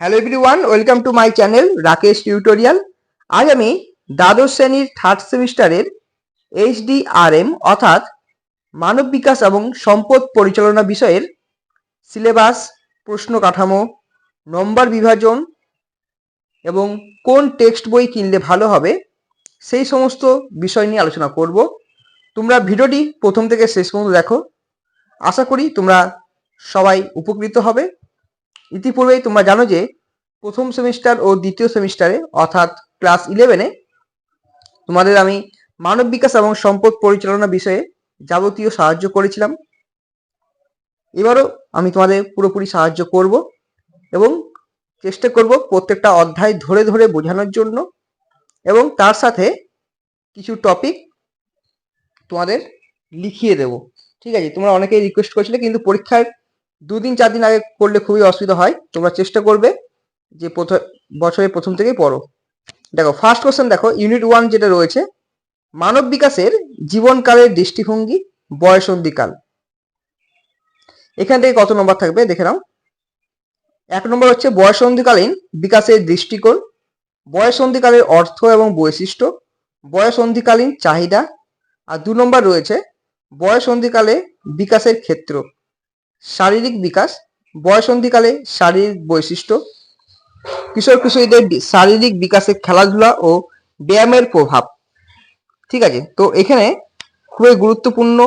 Hello everyone welcome to my channel Rakesh tutorial আজ আমি দ্বাদশ শ্রেণির থার্ড সেমিস্টারের এইচডিআরএম অর্থাৎ মানব বিকাশ এবং সম্পদ পরিচালনা বিষয়ের সিলেবাস প্রশ্ন কাঠামো নম্বর বিভাজন এবং কোন টেক্সট বই কিনলে ভালো হবে, সেই সমস্ত বিষয় নিয়ে আলোচনা করব। তোমরা ভিডিওটি প্রথম থেকে শেষ পর্যন্ত দেখো। আশা করি তোমরা সবাই উপকৃত হবে। ইতিপূর্বেই তোমরা জানো যে প্রথম সেমিস্টার ও দ্বিতীয় সেমিস্টারে, অর্থাৎ ক্লাস ইলেভেনে, তোমাদের আমি মানব বিকাশ এবং সম্পদ পরিচালনা বিষয়ে যাবতীয় সাহায্য করেছিলাম। এবারও আমি তোমাদের পুরোপুরি সাহায্য করব এবং চেষ্টা করব প্রত্যেকটা অধ্যায় ধরে ধরে বোঝানোর জন্য এবং তার সাথে কিছু টপিক তোমাদের লিখিয়ে দেব। ঠিক আছে, তোমরা অনেকেই রিকোয়েস্ট করেছিলে, কিন্তু পরীক্ষার দুদিন, চার দিন আগে করলে খুবই অসুবিধা হয়। তোমরা চেষ্টা করবে যে প্রথম, বছরের প্রথম থেকেই পড়ো। দেখো ফার্স্ট কোশ্চেন দেখো ইউনিট ওয়ান যেটা রয়েছে, মানব বিকাশের জীবনকালের দৃষ্টিভঙ্গি, বয়স বয়সন্ধিকাল এখান থেকে কত নম্বর থাকবে দেখে নাও। এক নম্বর হচ্ছে বয়স বয়সন্ধিকালীন বিকাশের দৃষ্টিকোণ, বয়স বয়সন্ধিকালের অর্থ এবং বৈশিষ্ট্য, বয়স বয়সন্ধিকালীন চাহিদা। আর দু নম্বর রয়েছে, বয়স বয়সন্ধিকালে বিকাশের ক্ষেত্র। শারীরিক বিকাশ বয়সন্ধিকালে শারীরিক বৈশিষ্ট্য, কিশোর কিশোরীদের শারীরিক বিকাশে খেলাধুলা ও ব্যায়ামের প্রভাব। ঠিক আছে, তো এখানে খুবই গুরুত্বপূর্ণ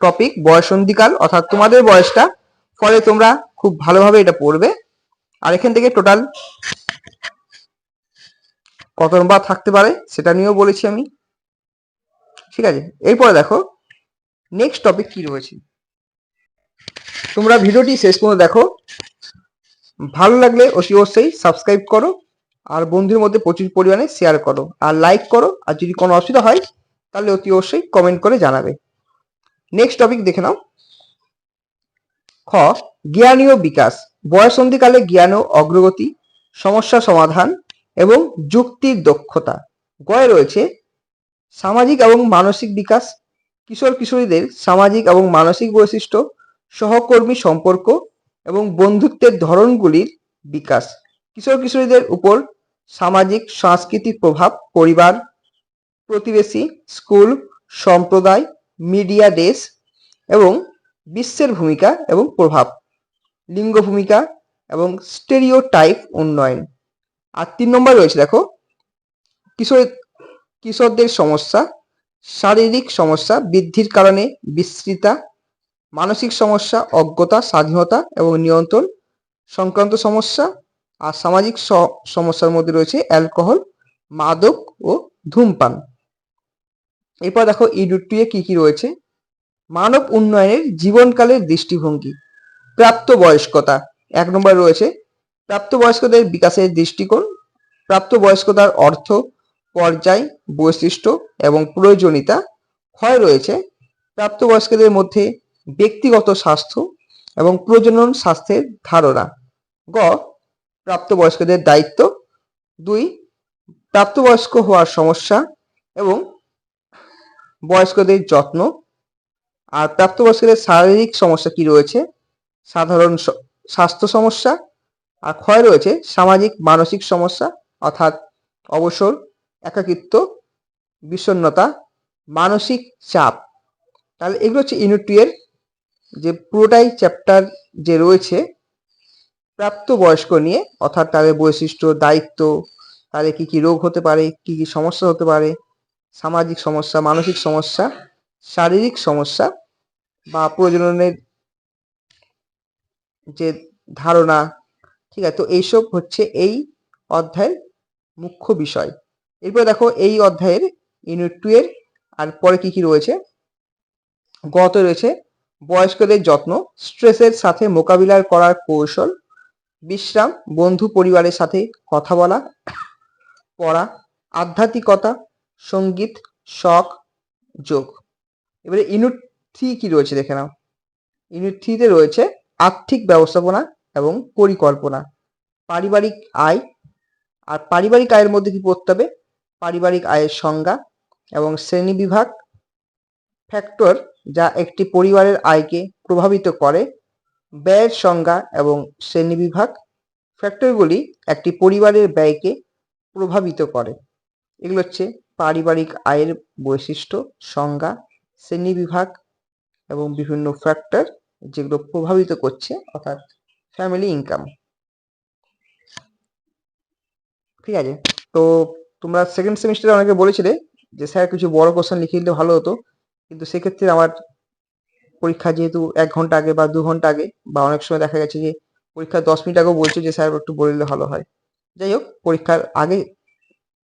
টপিক বয়সন্ধিকাল অর্থাৎ তোমাদের বয়সটা ফলে তোমরা খুব ভালোভাবে এটা পড়বে। আর এখান থেকে টোটাল কত নম্বর থাকতে পারে, সেটা নিয়েও বলেছি আমি। ঠিক আছে, এরপরে দেখো নেক্সট টপিক কি রয়েছে? তোমরা ভিডিওটি শেষ পর্যন্ত দেখো। ভালো লাগলে অতি অবশ্যই সাবস্ক্রাইব করো আর বন্ধুর মধ্যে প্রচুর পরিমাণে শেয়ার করো আর লাইক করো আর যদি কোনো অসুবিধা হয় তাহলে অতি অবশ্যই কমেন্ট করে জানাবে। নেক্সট টপিক দেখে নাও। খ, জ্ঞানীয় বিকাশ। বয়সন্ধিকালে জ্ঞান ও অগ্রগতি, সমস্যা সমাধান এবং যুক্তির দক্ষতা। গয়ে রয়েছে, সামাজিক এবং মানসিক বিকাশ। কিশোর কিশোরীদের সামাজিক এবং মানসিক বৈশিষ্ট্য সহকর্মী সম্পর্ক এবং বন্ধুত্বের ধরনগুলির বিকাশ। কিশোর কিশোরীদের উপর সামাজিক, সাংস্কৃতিক প্রভাব, পরিবার, প্রতিবেশী, স্কুল, সম্প্রদায়, মিডিয়া দেশ এবং বিশ্বের ভূমিকা এবং প্রভাব, লিঙ্গ ভূমিকা এবং স্টেরিও টাইপ উন্নয়ন। আর তিন নম্বর রয়েছে দেখো, কিশোর, কিশোরদের সমস্যা, শারীরিক সমস্যা বৃদ্ধির কারণে বিস্তৃতা মানসিক সমস্যা, অজ্ঞতা, স্বাধীনতা এবং নিয়ন্ত্রণ সংক্রান্ত সমস্যা আর সামাজিক সমস্যার মধ্যে রয়েছে অ্যালকোহল, মাদক ও ধূমপান। এরপর দেখো ইউনিট কি কি রয়েছে? মানব উন্নয়নের জীবনকালের দৃষ্টিভঙ্গি, প্রাপ্তবয়স্কতা। এক নম্বর রয়েছে প্রাপ্তবয়স্কদের বিকাশের দৃষ্টিকোণ, প্রাপ্তবয়স্কতার অর্থ, পর্যায়, বৈশিষ্ট্য এবং প্রয়োজনীয়তা। ক্ষয় রয়েছে প্রাপ্তবয়স্কদের মধ্যে ব্যক্তিগত স্বাস্থ্য এবং প্রজনন স্বাস্থ্যের ধারণা। গ, প্রাপ্তবয়স্কদের দায়িত্ব। দুই, প্রাপ্তবয়স্ক হওয়ার সমস্যা এবং বয়স্কদের যত্ন। আর প্রাপ্তবয়স্কদের শারীরিক সমস্যা কি রয়েছে? সাধারণ স্বাস্থ্য সমস্যা। আর ক্ষয় রয়েছে সামাজিক, মানসিক সমস্যা, অর্থাৎ অবসর, একাকিত্ব, বিষণ্ণতা, মানসিক চাপ। তাহলে এগুলো হচ্ছে ইউনিট টু এর যে পুরোটাই চ্যাপ্টার যে রয়েছে প্রাপ্তবয়স্ক নিয়ে, অর্থাৎ তাদের বৈশিষ্ট্য, দায়িত্ব তাদের কি কি রোগ হতে পারে, কি কি সমস্যা হতে পারে, সামাজিক সমস্যা, মানসিক সমস্যা, শারীরিক সমস্যা বা প্রজননের যে ধারণা, ঠিক আছে? তো এইসব হচ্ছে এই অধ্যায়ের মুখ্য বিষয়। এরপর দেখো এই অধ্যায়ের ইউনিট টু এর আর পরে কি কি রয়েছে? গত রয়েছে বয়স্কদের যত্ন, স্ট্রেসের সাথে মোকাবিলা করার কৌশল, বিশ্রাম, বন্ধু পরিবারের সাথে কথা বলা, পড়া, আধ্যাত্মিকতা, সংগীত, শখ, যোগ। এবারে ইউনিট থ্রি কি রয়েছে দেখে নাও। ইউনিট থ্রিতে রয়েছে আর্থিক ব্যবস্থাপনা এবং পরিকল্পনা। পারিবারিক আয়, আর পারিবারিক আয়ের মধ্যে কি পড়তে হবে? পারিবারিক আয়ের সংজ্ঞা এবং শ্রেণীবিভাগ ফ্যাক্টর যা একটি পরিবারের আয়কে প্রভাবিত করে। ব্যয়ের সংজ্ঞা এবং শ্রেণীবিভাগ ফ্যাক্টরগুলি একটি পরিবারের ব্যয়কে প্রভাবিত করে। এগুলো হচ্ছে পারিবারিক আয়ের বৈশিষ্ট্য, সংজ্ঞা, শ্রেণীবিভাগ এবং বিভিন্ন ফ্যাক্টর যেগুলো প্রভাবিত করছে, অর্থাৎ ফ্যামিলি ইনকাম ঠিক আছে? তো তোমরা সেকেন্ড সেমিস্টারে অনেকে বলেছিলে যে, স্যার, কিছু বড় কোশ্চেন লিখে দিলে ভালো হতো। কিন্তু সেক্ষেত্রে আমার পরীক্ষা যেহেতু এক ঘণ্টা আগে বা দু ঘণ্টা আগে বা অনেক সময় দেখা গেছে যে পরীক্ষার দশ মিনিট আগেও বলছে যে, স্যার, একটু বলে দিলে ভালো হয়। যাই হোক, পরীক্ষার আগে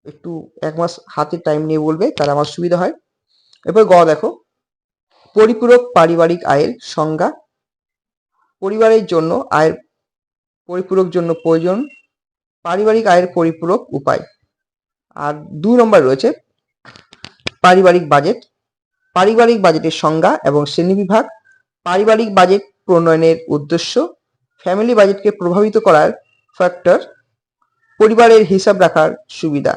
একটু এক মাস হাতে টাইম নিয়ে বলবে, তাহলে আমার সুবিধা হয়। এরপর গ, দেখো। পরিপূরক পারিবারিক আয়ের সংজ্ঞা। পরিবারের জন্য আয়ের পরিপূরক জন্য প্রয়োজন পারিবারিক আয়ের পরিপূরক উপায়। আর দুই নম্বর রয়েছে পারিবারিক বাজেট। পারিবারিক বাজেটের সংজ্ঞা এবং শ্রেণীবিভাগ পারিবারিক বাজেট প্রণয়নের উদ্দেশ্য ফ্যামিলি বাজেটকে প্রভাবিত করার ফ্যাক্টর পরিবারের হিসাব রাখার সুবিধা।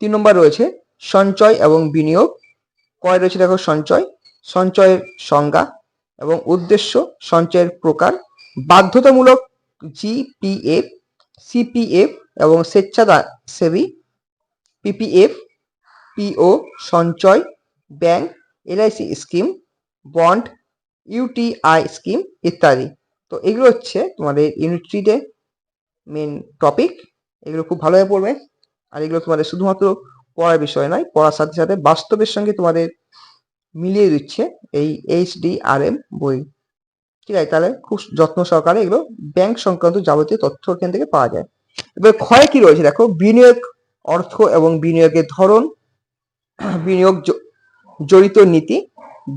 তিন নম্বর রয়েছে সঞ্চয় এবং বিনিয়োগ। কয় রয়েছে দেখো সঞ্চয়? সঞ্চয়ের সংজ্ঞা এবং উদ্দেশ্য সঞ্চয়ের প্রকার। বাধ্যতামূলক জিপিএফ সিপিএফ এবং স্বেচ্ছাসেবী পিপিএফ পিও সঞ্চয় bank LIC scheme bond UTI scheme ইত্যাদি। তো এগুলো হচ্ছে তোমাদের ইউনিট থ্রিতে মেন টপিক এগুলো খুব ভালোভাবে পড়বে। আর এগুলো তোমাদের শুধুমাত্র পড়ার বিষয় নয়, পড়ার সাথে সাথে বাস্তবের সঙ্গে তোমাদের মিলিয়ে দিচ্ছে এই এইচ ডি আর এম বই। ঠিক আছে, তাহলে খুব যত্ন সহকারে এগুলো ব্যাংক সংক্রান্ত যাবতীয় তথ্য এখান থেকে পাওয়া যায়। এবার ক্ষয় কি রয়েছে? দেখো, বিনিয়োগ অর্থ এবং বিনিয়োগের ধরন। বিনিয়োগ জড়িত নীতি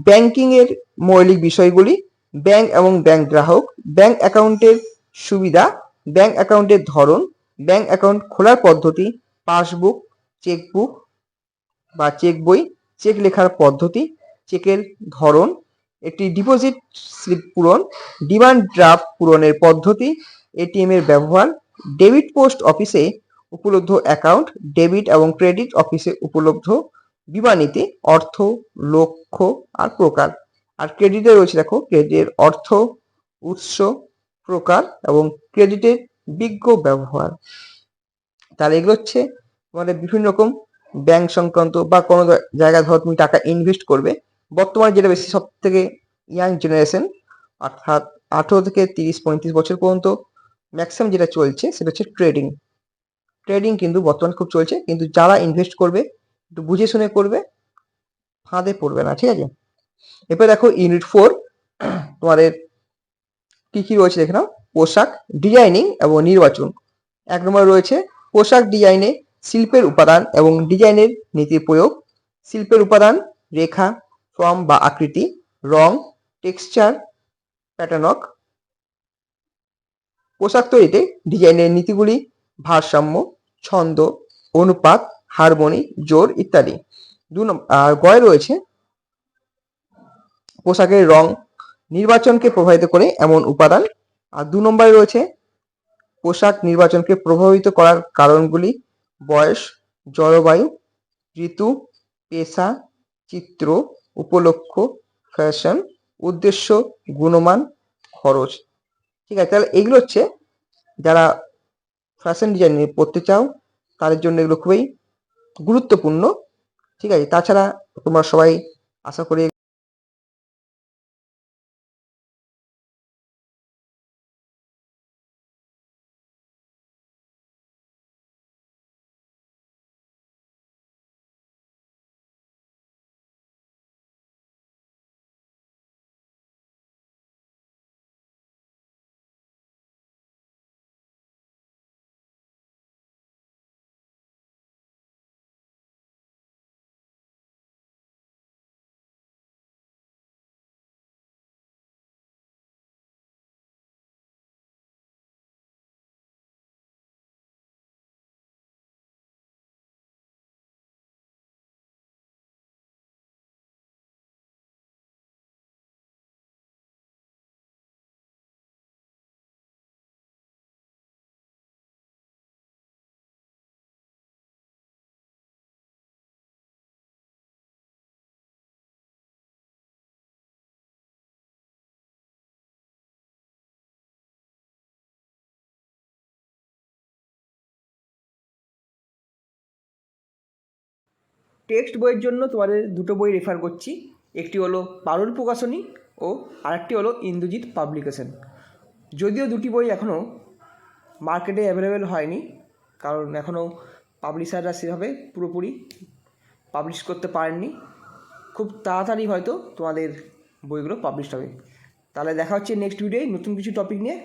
ব্যাংকিং এর মৌলিক বিষয়গুলি ব্যাংক এবং ব্যাংক গ্রাহক ব্যাংক অ্যাকাউন্টের সুবিধা ব্যাংক অ্যাকাউন্টের ধরন ব্যাংক অ্যাকাউন্ট খোলার পদ্ধতি পাসবুক চেকবুক বা চেক বই চেক লেখার পদ্ধতি চেকের ধরন, একটি ডিপোজিট স্লিপ পূরণ ডিমান্ড ড্রাফট পূরণের পদ্ধতি এটিএম এর ব্যবহার ডেবিট পোস্ট অফিসে উপলব্ধ অ্যাকাউন্ট ডেবিট এবং ক্রেডিট অফিসে উপলব্ধ বিমানীতি অর্থ, লক্ষ্য আর প্রকার। আর ক্রেডিটে রয়েছে দেখো ক্রেডিটের অর্থ, উৎস, প্রকার এবং ক্রেডিটের বিজ্ঞ ব্যবহার। তাহলে এগুলো হচ্ছে তোমাদের বিভিন্ন রকম ব্যাংক সংক্রান্ত বা কোনো জায়গায় ধরো তুমি টাকা ইনভেস্ট করবে। বর্তমানে যেটা বেশি সব থেকে ইয়াং জেনারেশন অর্থাৎ আঠেরো থেকে তিরিশ, পঁয়ত্রিশ বছর পর্যন্ত ম্যাক্সিমাম যেটা চলছে সেটা হচ্ছে ট্রেডিং ট্রেডিং কিন্তু বর্তমানে খুব চলছে, কিন্তু যারা ইনভেস্ট করবে একটু বুঝে শুনে করবে, ফাঁদে পড়বে না, ঠিক আছে? এরপর দেখো ইউনিট ফোর তোমাদের কি কি রয়েছে দেখে নাও। পোশাক ডিজাইনিং এবং নির্বাচন। এক নম্বর রয়েছে পোশাক ডিজাইনে শিল্পের উপাদান এবং ডিজাইনের নীতি প্রয়োগ। শিল্পের উপাদান রেখা ফর্ম বা আকৃতি, রং টেক্সচার প্যাটার্নক পোশাক তৈরিতে ডিজাইনের নীতিগুলি ভারসাম্য, ছন্দ, অনুপাত হারমোনি, জোর ইত্যাদি। দু আর গয়ে রয়েছে পোশাকের রং নির্বাচনকে প্রভাবিত করে এমন উপাদান। আর দু নম্বরে রয়েছে পোশাক নির্বাচনকে প্রভাবিত করার কারণগুলি বয়স, জলবায়ু, ঋতু, পেশা, চিত্র, উপলক্ষ, ফ্যাশন, উদ্দেশ্য, গুণমান, খরচ। ঠিক আছে, তাহলে এগুলো হচ্ছে যারা ফ্যাশন ডিজাইন নিয়ে পড়তে চাও, তাদের জন্য এগুলো খুবই গুরুত্বপূর্ণ। ঠিক আছে তাছাড়া তোমরা সবাই আশা করি টেক্সট বইয়ের জন্য তোমাদের দুটো বই রেফার করছি। একটি হলো পারুল প্রকাশনী ও আরেকটি হলো ইন্দ্রজিৎ পাবলিকেশন যদিও দুটি বই এখনও মার্কেটে অ্যাভেলেবেল হয়নি, কারণ এখনও পাবলিশাররা সেভাবে পুরোপুরি পাবলিশ করতে পারেননি। খুব তাড়াতাড়ি হয়তো তোমাদের বইগুলো পাবলিশ হবে। তাহলে দেখা হচ্ছে নেক্সট ভিডিওয় নতুন কিছু টপিক নিয়ে